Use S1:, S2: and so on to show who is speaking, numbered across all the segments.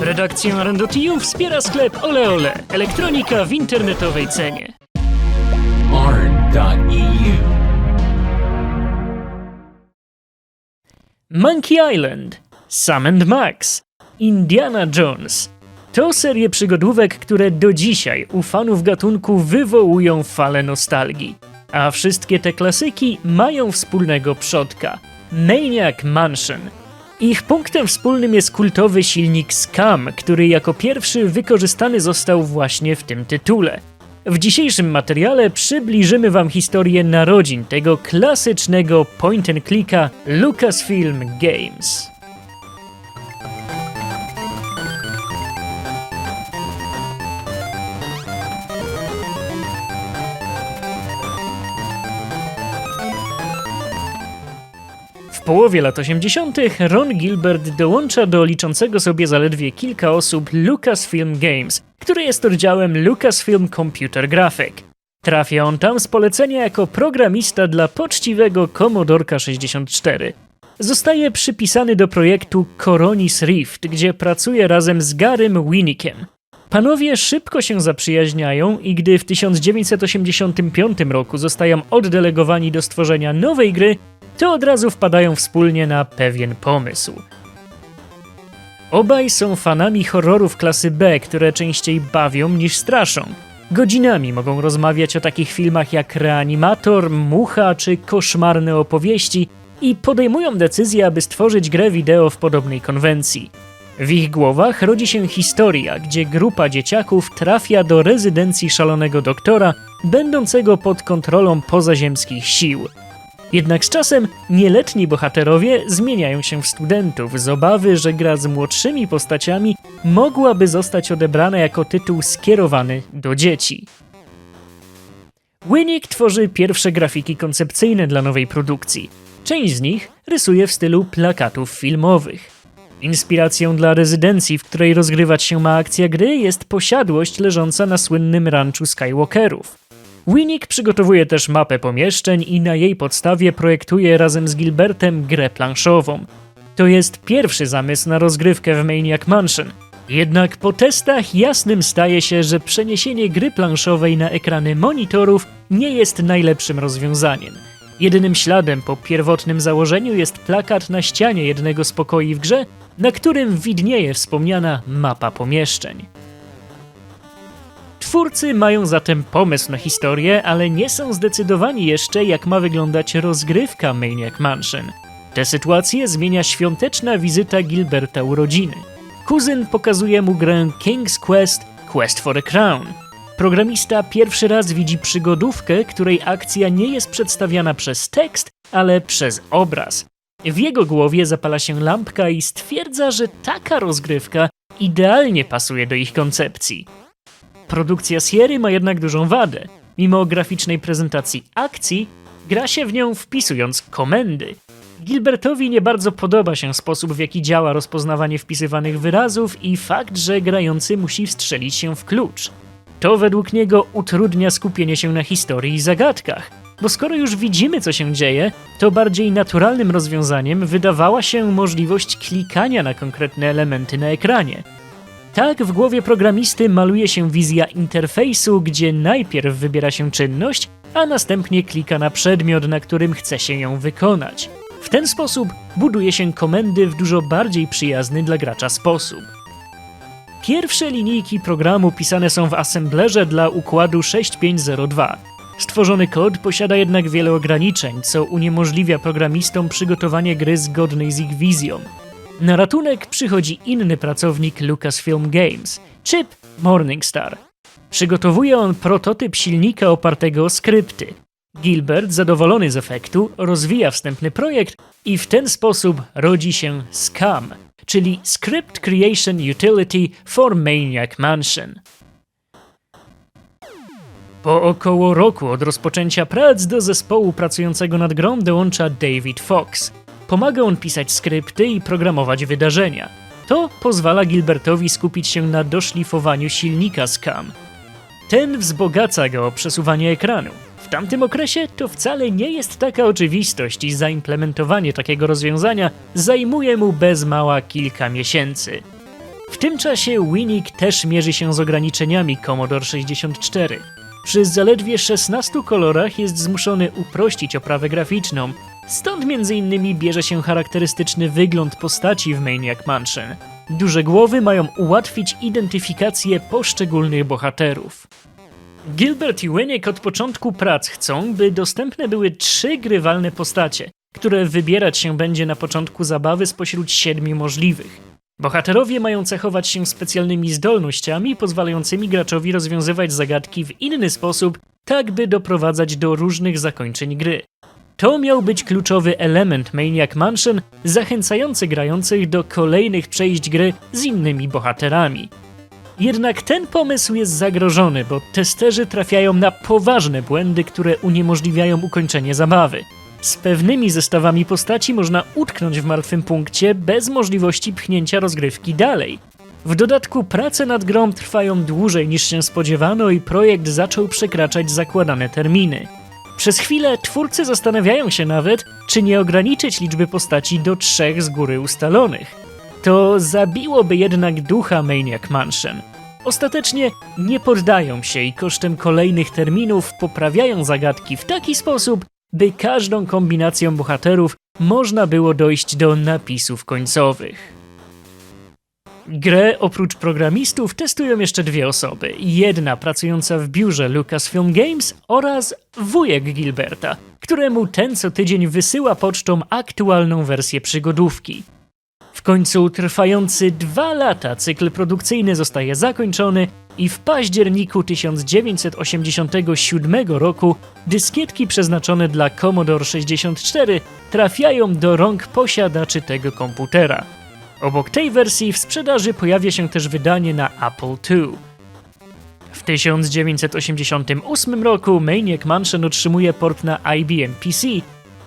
S1: Redakcję Randotiu wspiera sklep Ole Ole. Elektronika w internetowej cenie.
S2: arn.eu.
S1: Monkey Island, Sam and Max, Indiana Jones. To serie przygodówek, które do dzisiaj u fanów gatunku wywołują falę nostalgii. A wszystkie te klasyki mają wspólnego przodka Maniac Mansion. Ich punktem wspólnym jest kultowy silnik Scam, który jako pierwszy wykorzystany został właśnie w tym tytule. W dzisiejszym materiale przybliżymy Wam historię narodzin tego klasycznego point and clicka Lucasfilm Games. W połowie lat 80. Ron Gilbert dołącza do liczącego sobie zaledwie kilka osób Lucasfilm Games, który jest oddziałem Lucasfilm Computer Graphic. Trafia on tam z polecenia jako programista dla poczciwego Commodorka 64. Zostaje przypisany do projektu Coronis Rift, gdzie pracuje razem z Garym Winnickiem. Panowie szybko się zaprzyjaźniają i gdy w 1985 roku zostają oddelegowani do stworzenia nowej gry, to od razu wpadają wspólnie na pewien pomysł. Obaj są fanami horrorów klasy B, które częściej bawią niż straszą. Godzinami mogą rozmawiać o takich filmach jak Reanimator, Mucha czy Koszmarne opowieści i podejmują decyzję, aby stworzyć grę wideo w podobnej konwencji. W ich głowach rodzi się historia, gdzie grupa dzieciaków trafia do rezydencji szalonego doktora, będącego pod kontrolą pozaziemskich sił. Jednak z czasem nieletni bohaterowie zmieniają się w studentów z obawy, że gra z młodszymi postaciami mogłaby zostać odebrana jako tytuł skierowany do dzieci. Winnick tworzy pierwsze grafiki koncepcyjne dla nowej produkcji. Część z nich rysuje w stylu plakatów filmowych. Inspiracją dla rezydencji, w której rozgrywać się ma akcja gry, jest posiadłość leżąca na słynnym ranczu Skywalkerów. Winnick przygotowuje też mapę pomieszczeń i na jej podstawie projektuje razem z Gilbertem grę planszową. To jest pierwszy zamysł na rozgrywkę w Maniac Mansion. Jednak po testach jasnym staje się, że przeniesienie gry planszowej na ekrany monitorów nie jest najlepszym rozwiązaniem. Jedynym śladem po pierwotnym założeniu jest plakat na ścianie jednego z pokoi w grze, na którym widnieje wspomniana mapa pomieszczeń. Twórcy mają zatem pomysł na historię, ale nie są zdecydowani jeszcze, jak ma wyglądać rozgrywka Maniac Mansion. Tę sytuację zmienia świąteczna wizyta Gilberta u rodziny. Kuzyn pokazuje mu grę King's Quest Quest for a Crown. Programista pierwszy raz widzi przygodówkę, której akcja nie jest przedstawiana przez tekst, ale przez obraz. W jego głowie zapala się lampka i stwierdza, że taka rozgrywka idealnie pasuje do ich koncepcji. Produkcja Sierry ma jednak dużą wadę. Mimo graficznej prezentacji akcji, gra się w nią wpisując komendy. Gilbertowi nie bardzo podoba się sposób, w jaki działa rozpoznawanie wpisywanych wyrazów i fakt, że grający musi wstrzelić się w klucz. To według niego utrudnia skupienie się na historii i zagadkach, bo skoro już widzimy, co się dzieje, to bardziej naturalnym rozwiązaniem wydawała się możliwość klikania na konkretne elementy na ekranie. Tak w głowie programisty maluje się wizja interfejsu, gdzie najpierw wybiera się czynność, a następnie klika na przedmiot, na którym chce się ją wykonać. W ten sposób buduje się komendy w dużo bardziej przyjazny dla gracza sposób. Pierwsze linijki programu pisane są w assemblerze dla układu 6502. Stworzony kod posiada jednak wiele ograniczeń, co uniemożliwia programistom przygotowanie gry zgodnej z ich wizją. Na ratunek przychodzi inny pracownik Lucasfilm Games, Chip Morningstar. Przygotowuje on prototyp silnika opartego o skrypty. Gilbert, zadowolony z efektu, rozwija wstępny projekt i w ten sposób rodzi się SCAM, czyli Script Creation Utility for Maniac Mansion. Po około roku od rozpoczęcia prac do zespołu pracującego nad grą dołącza David Fox. Pomaga on pisać skrypty i programować wydarzenia. To pozwala Gilbertowi skupić się na doszlifowaniu silnika Scam. Ten wzbogaca go o przesuwanie ekranu. W tamtym okresie to wcale nie jest taka oczywistość i zaimplementowanie takiego rozwiązania zajmuje mu bez mała kilka miesięcy. W tym czasie Winnick też mierzy się z ograniczeniami Commodore 64. Przy zaledwie 16 kolorach jest zmuszony uprościć oprawę graficzną, stąd m.in. bierze się charakterystyczny wygląd postaci w Maniac Mansion. Duże głowy mają ułatwić identyfikację poszczególnych bohaterów. Gilbert i Winnick od początku prac chcą, by dostępne były trzy grywalne postacie, które wybierać się będzie na początku zabawy spośród siedmiu możliwych. Bohaterowie mają cechować się specjalnymi zdolnościami pozwalającymi graczowi rozwiązywać zagadki w inny sposób, tak by doprowadzać do różnych zakończeń gry. To miał być kluczowy element Maniac Mansion, zachęcający grających do kolejnych przejść gry z innymi bohaterami. Jednak ten pomysł jest zagrożony, bo testerzy trafiają na poważne błędy, które uniemożliwiają ukończenie zabawy. Z pewnymi zestawami postaci można utknąć w martwym punkcie bez możliwości pchnięcia rozgrywki dalej. W dodatku prace nad grą trwają dłużej niż się spodziewano i projekt zaczął przekraczać zakładane terminy. Przez chwilę twórcy zastanawiają się nawet, czy nie ograniczyć liczby postaci do trzech z góry ustalonych. To zabiłoby jednak ducha Maniac Mansion. Ostatecznie nie poddają się i kosztem kolejnych terminów poprawiają zagadki w taki sposób, by każdą kombinacją bohaterów można było dojść do napisów końcowych. Grę oprócz programistów testują jeszcze dwie osoby. Jedna pracująca w biurze Lucasfilm Games oraz wujek Gilberta, któremu ten co tydzień wysyła pocztą aktualną wersję przygodówki. W końcu trwający dwa lata cykl produkcyjny zostaje zakończony i w październiku 1987 roku dyskietki przeznaczone dla Commodore 64 trafiają do rąk posiadaczy tego komputera. Obok tej wersji w sprzedaży pojawia się też wydanie na Apple II. W 1988 roku Maniac Mansion otrzymuje port na IBM PC.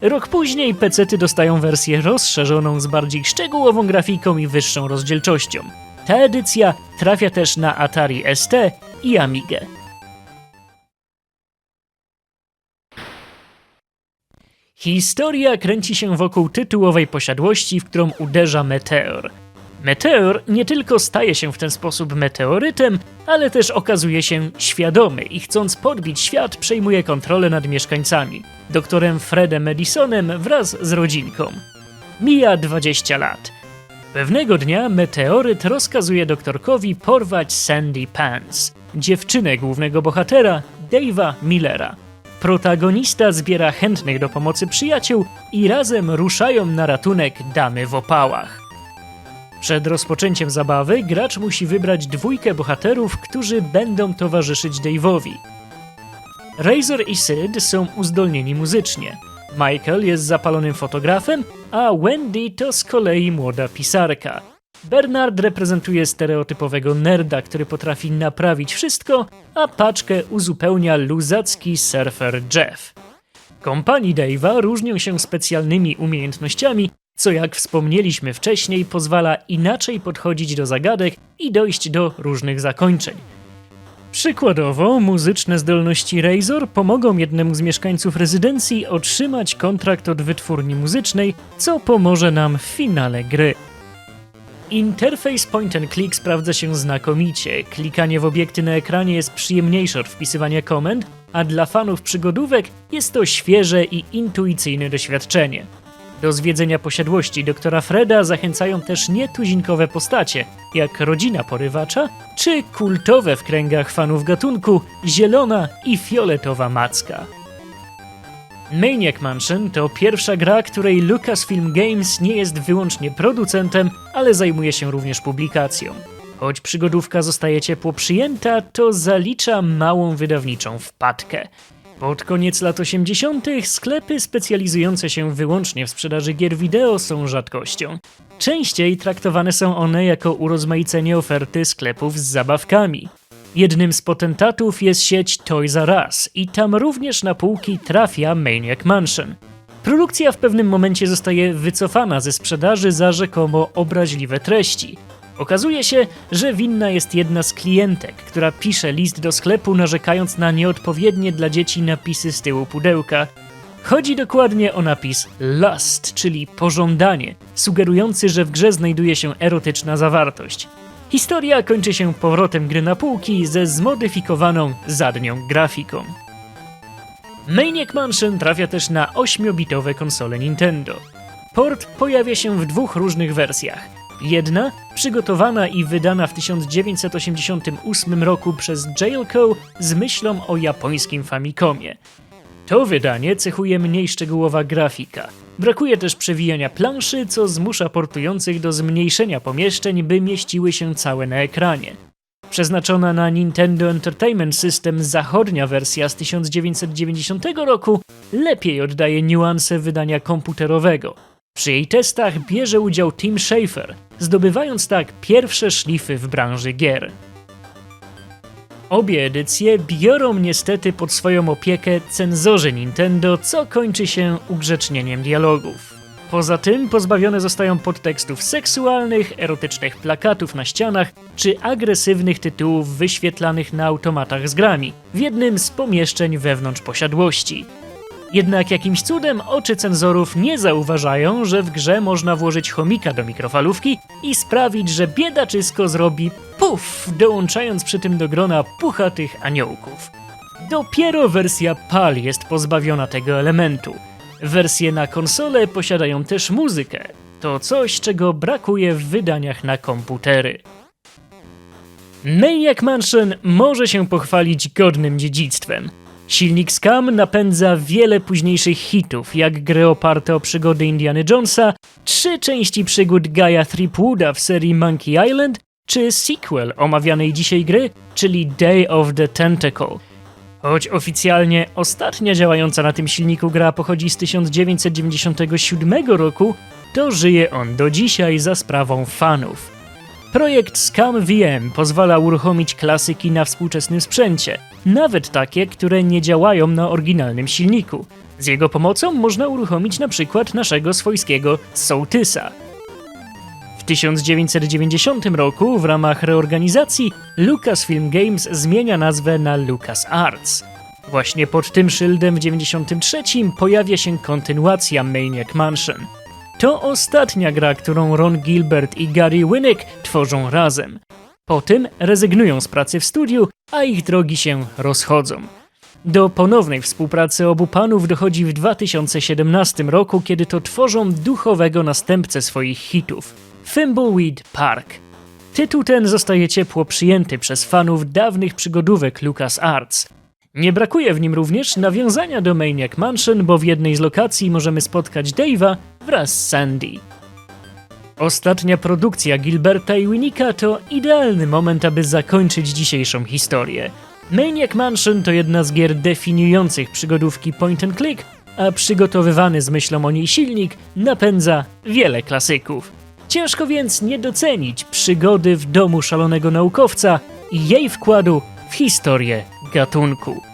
S1: Rok później PC-ty dostają wersję rozszerzoną z bardziej szczegółową grafiką i wyższą rozdzielczością. Ta edycja trafia też na Atari ST i Amigę. Historia kręci się wokół tytułowej posiadłości, w którą uderza meteor. Meteor nie tylko staje się w ten sposób meteorytem, ale też okazuje się świadomy i chcąc podbić świat przejmuje kontrolę nad mieszkańcami, doktorem Fredem Edisonem wraz z rodzinką. Mija 20 lat. Pewnego dnia meteoryt rozkazuje doktorkowi porwać Sandy Pants, dziewczynę głównego bohatera, Dave'a Millera. Protagonista zbiera chętnych do pomocy przyjaciół i razem ruszają na ratunek damy w opałach. Przed rozpoczęciem zabawy gracz musi wybrać dwójkę bohaterów, którzy będą towarzyszyć Dave'owi. Razor i Sid są uzdolnieni muzycznie. Michael jest zapalonym fotografem, a Wendy to z kolei młoda pisarka. Bernard reprezentuje stereotypowego nerda, który potrafi naprawić wszystko, a paczkę uzupełnia luzacki surfer Jeff. Kompanii Dave'a różnią się specjalnymi umiejętnościami, co jak wspomnieliśmy wcześniej pozwala inaczej podchodzić do zagadek i dojść do różnych zakończeń. Przykładowo, muzyczne zdolności Razor pomogą jednemu z mieszkańców rezydencji otrzymać kontrakt od wytwórni muzycznej, co pomoże nam w finale gry. Interfejs point and click sprawdza się znakomicie. Klikanie w obiekty na ekranie jest przyjemniejsze od wpisywania komend, a dla fanów przygodówek jest to świeże i intuicyjne doświadczenie. Do zwiedzenia posiadłości doktora Freda zachęcają też nietuzinkowe postacie, jak rodzina porywacza, czy kultowe w kręgach fanów gatunku zielona i fioletowa macka. Maniac Mansion to pierwsza gra, której Lucasfilm Games nie jest wyłącznie producentem, ale zajmuje się również publikacją. Choć przygodówka zostaje ciepło przyjęta, to zalicza małą wydawniczą wpadkę. Pod koniec lat 80. sklepy specjalizujące się wyłącznie w sprzedaży gier wideo są rzadkością. Częściej traktowane są one jako urozmaicenie oferty sklepów z zabawkami. Jednym z potentatów jest sieć Toys R Us i tam również na półki trafia Maniac Mansion. Produkcja w pewnym momencie zostaje wycofana ze sprzedaży za rzekomo obraźliwe treści. Okazuje się, że winna jest jedna z klientek, która pisze list do sklepu narzekając na nieodpowiednie dla dzieci napisy z tyłu pudełka. Chodzi dokładnie o napis lust, czyli pożądanie, sugerujący, że w grze znajduje się erotyczna zawartość. Historia kończy się powrotem gry na półki ze zmodyfikowaną zadnią grafiką. Maniac Mansion trafia też na 8-bitowe konsole Nintendo. Port pojawia się w dwóch różnych wersjach. Jedna, przygotowana i wydana w 1988 roku przez Jailco z myślą o japońskim Famicomie. To wydanie cechuje mniej szczegółowa grafika. Brakuje też przewijania planszy, co zmusza portujących do zmniejszenia pomieszczeń, by mieściły się całe na ekranie. Przeznaczona na Nintendo Entertainment System zachodnia wersja z 1990 roku lepiej oddaje niuanse wydania komputerowego. Przy jej testach bierze udział Tim Schafer, zdobywając tak pierwsze szlify w branży gier. Obie edycje biorą niestety pod swoją opiekę cenzorzy Nintendo, co kończy się ugrzecznieniem dialogów. Poza tym pozbawione zostają podtekstów seksualnych, erotycznych plakatów na ścianach czy agresywnych tytułów wyświetlanych na automatach z grami w jednym z pomieszczeń wewnątrz posiadłości. Jednak jakimś cudem oczy cenzorów nie zauważają, że w grze można włożyć chomika do mikrofalówki i sprawić, że biedaczysko zrobi puf, dołączając przy tym do grona puchatych aniołków. Dopiero wersja PAL jest pozbawiona tego elementu. Wersje na konsole posiadają też muzykę. To coś, czego brakuje w wydaniach na komputery. Maniac Mansion może się pochwalić godnym dziedzictwem. Silnik Scam napędza wiele późniejszych hitów, jak gry oparte o przygody Indiana Jonesa, trzy części przygód Gaia Threepwooda w serii Monkey Island, czy sequel omawianej dzisiaj gry, czyli Day of the Tentacle. Choć oficjalnie ostatnia działająca na tym silniku gra pochodzi z 1997 roku, to żyje on do dzisiaj za sprawą fanów. Projekt Scam VM pozwala uruchomić klasyki na współczesnym sprzęcie, nawet takie, które nie działają na oryginalnym silniku. Z jego pomocą można uruchomić na przykład naszego swojskiego Sołtysa. W 1990 roku w ramach reorganizacji Lucasfilm Games zmienia nazwę na LucasArts. Właśnie pod tym szyldem w 93 pojawia się kontynuacja Maniac Mansion. To ostatnia gra, którą Ron Gilbert i Gary Winnick tworzą razem. Po tym rezygnują z pracy w studiu, a ich drogi się rozchodzą. Do ponownej współpracy obu panów dochodzi w 2017 roku, kiedy to tworzą duchowego następcę swoich hitów Thimbleweed Park. Tytuł ten zostaje ciepło przyjęty przez fanów dawnych przygodówek LucasArts. Nie brakuje w nim również nawiązania do Maniac Mansion, bo w jednej z lokacji możemy spotkać Dave'a wraz z Sandy. Ostatnia produkcja Gilberta i Winnicka to idealny moment, aby zakończyć dzisiejszą historię. Maniac Mansion to jedna z gier definiujących przygodówki point and click, a przygotowywany z myślą o niej silnik napędza wiele klasyków. Ciężko więc nie docenić przygody w domu szalonego naukowca i jej wkładu w historię gatunku.